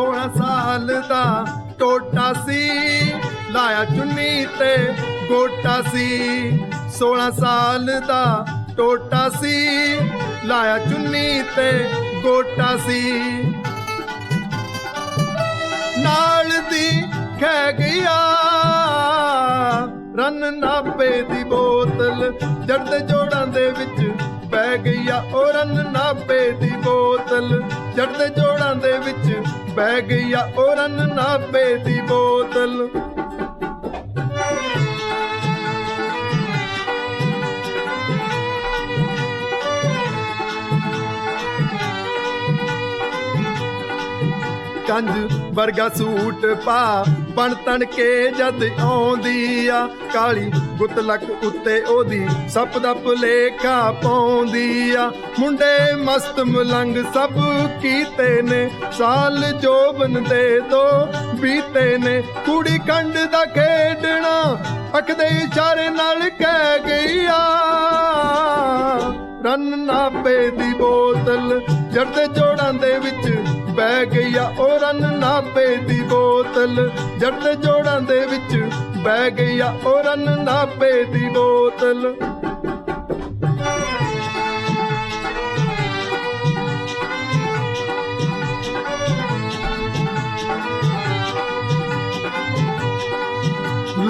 ਸੋਲਾਂ ਸਾਲ ਦਾ ਟੋਟਾ ਸੀ। ਲਾਇਆ ਚੁੰਨੀ ਤੇ ਗੋਟਾ ਸੀ। 16 ਸਾਲ ਦਾ ਟੋਟਾ ਸੀ। ਲਾਇਆ ਚੁੰਨੀ ਤੇ ਗੋਟਾ ਸੀ। ਨਾਲ ਦੀ ਖੈ ਗਿਆ। ਰਨ ਨਾਪੇ ਦੀ ਬੋਤਲ ਜੜਦੇ ਜੋੜਾਂ ਦੇ ਵਿੱਚ ਪੈ ਗਈਆ ਉਹ ਰਨ ਨਾਪੇ ਦੀ ਬੋਤਲ ਜੜਦੇ ਜੋੜਾਂ ਦੇ ਵਿੱਚ ਬਹਿ ਗਈ ਆ ਰਨ ਨਾਪੇ ਦੀ ਬੋਤਲ। ਕੰਜ ਵਰਗਾ ਸੂਟ ਪਾ। ਬਣ ਤਣ ਕੇ ਜਦ ਆਉਂਦੀ ਆ, ਕਾਲੀ ਗੁੱਤਲਕ ਉੱਤੇ ਉਹਦੀ ਸੱਪ ਦਾ ਭੁਲੇਖਾ ਪਾਉਂਦੀ ਆ। ਮੁੰਡੇ ਮਸਤ ਮਲੰਗ ਸਭ ਕੀਤੇ ਨੇ, ਸਾਲ ਜੋਬਨ ਦੇ ਦੋ ਬੀਤੇ ਨੇ। ਕੁੜੀ ਕੰਡ ਦਾ ਖੇਡਣਾ ਅੱਖ ਦੇ ਇਸ਼ਾਰੇ ਨਾਲ ਕਹਿ ਗਈਆ ਰਨ ਨਾਪੇ ਦੀ ਬੋਤਲ ਜੜਦੇ ਜੋੜਾਂ ਦੇ ਵਿੱਚ ਬਹਿ ਗਈਆ ਉਹ ਰਨ ਨਾਪੇ ਦੀ ਬੋਤਲ। ਜੜਦੇ ਜੋੜਾਂ ਦੇ ਵਿੱਚ ਬਹਿ ਗਈਆ ਉਹ ਰਨ ਨਾਪੇ ਦੀ ਬੋਤਲ।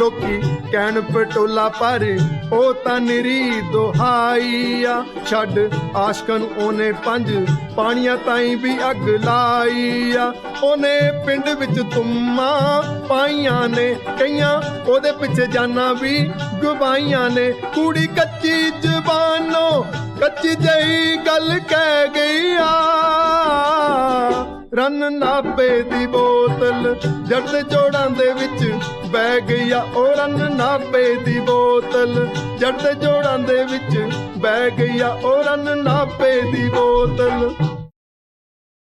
ਲੋਕੀ ਕਹਿਣ ਪਟੋਲਾ ਪਰ, ਉਹ ਤਾਂ ਨਿਰੀ ਦੁਹਾਈ ਛੱਡ ਆਸ਼ਕਾਂ ਨੂੰ ਉਹਨੇ ਪੰਜ, ਪਾਣੀਆਂ ਤਾਈਂ ਵੀ ਅੱਗ ਲਾਈ ਉਹਨੇ ਪਿੰਡ ਵਿੱਚ ਤੁੰਮਾ ਪਾਈਆਂ ਨੇ, ਕਈਆਂ ਉਹਦੇ ਪਿੱਛੇ ਜਾਨਾਂ ਵੀ ਗਵਾਈਆਂ ਨੇ। ਕੁੜੀ ਕੱਚੀ ਜ਼ਬਾਨੋਂ ਕੱਚੀ ਜਈ ਗੱਲ ਕਹਿ ਗਈ ਆ। ਰਨ ਨਾਪੇ ਦੀ ਬੋਤਲ ਜੜਦੇ ਜੋੜਾਂ ਦੇ ਵਿੱਚ ਬਹਿ ਗਈਆ, ਉਹ ਰਨ ਨਾਪੇ ਦੀ ਬੋਤਲ। ਜੜਦੇ ਜੋੜਾਂ ਦੇ ਵਿੱਚ ਬਹਿ ਗਈਆ, ਉਹ ਰਨ ਨਾਪੇ ਦੀ ਬੋਤਲ।